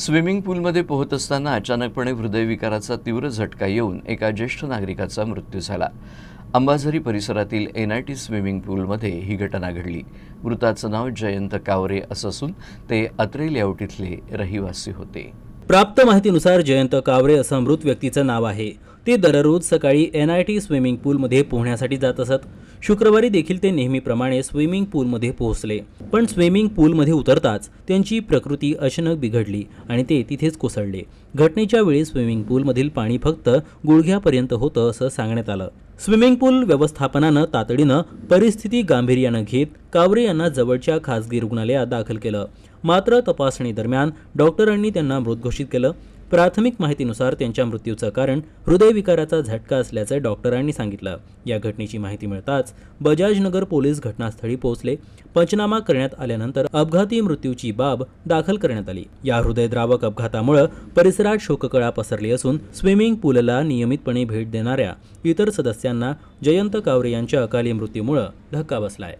Swimming पूलमध्ये पोहत असताना अचानकपणे हृदयविकाराचा तीव्र झटका येऊन एका ज्येष्ठ नागरिकाचा मृत्यू झाला. अंबाझरी परिसरातील एन आय टी स्विमिंग पूलमध्ये ही घटना घडली. मृताचं नाव जयंत कावरे असं असून ते अत्रे लेआउट इथले रहिवासी होते. प्राप्त माहितीनुसार जयंत कावरे असं मृत व्यक्तीचं नाव आहे. ते दररोज सकाळी एन आय टी स्विमिंग पूलमध्ये पोहण्यासाठी जात असत. शुक्रवारी देखील ते नेहमीप्रमाणे स्विमिंग पूलमध्ये पोहोचले. पण स्विमिंग पूलमध्ये उतरताच त्यांची प्रकृती अचानक बिघडली आणि ते तिथेच कोसळले. घटनेच्या वेळी स्विमिंग पूलमधील पाणी फक्त गुडघ्यापर्यंत होतं असं सांगण्यात आलं. स्विमिंग पूल व्यवस्थापनानं तातडीनं परिस्थिती गांभीर्यानं घेत कावरे यांना जवळच्या खासगी रुग्णालयात दाखल केलं. मात्र तपासणीदरम्यान डॉक्टरांनी त्यांना मृत घोषित केलं. प्राथमिक माहितीनुसार त्यांच्या मृत्यूचं कारण हृदयविकाराचा झटका असल्याचं डॉक्टरांनी सांगितलं. या घटनेची माहिती मिळताच बजाजनगर पोलीस घटनास्थळी पोहोचले. पंचनामा करण्यात आल्यानंतर अपघाती मृत्यूची बाब दाखल करण्यात आली. या हृदयद्रावक अपघातामुळे परिसरात शोककळा पसरली असून स्विमिंग पूलला नियमितपणे भेट देणाऱ्या इतर सदस्यांना जयंत कावरे यांच्या अकाली मृत्यूमुळे धक्का बसलाय.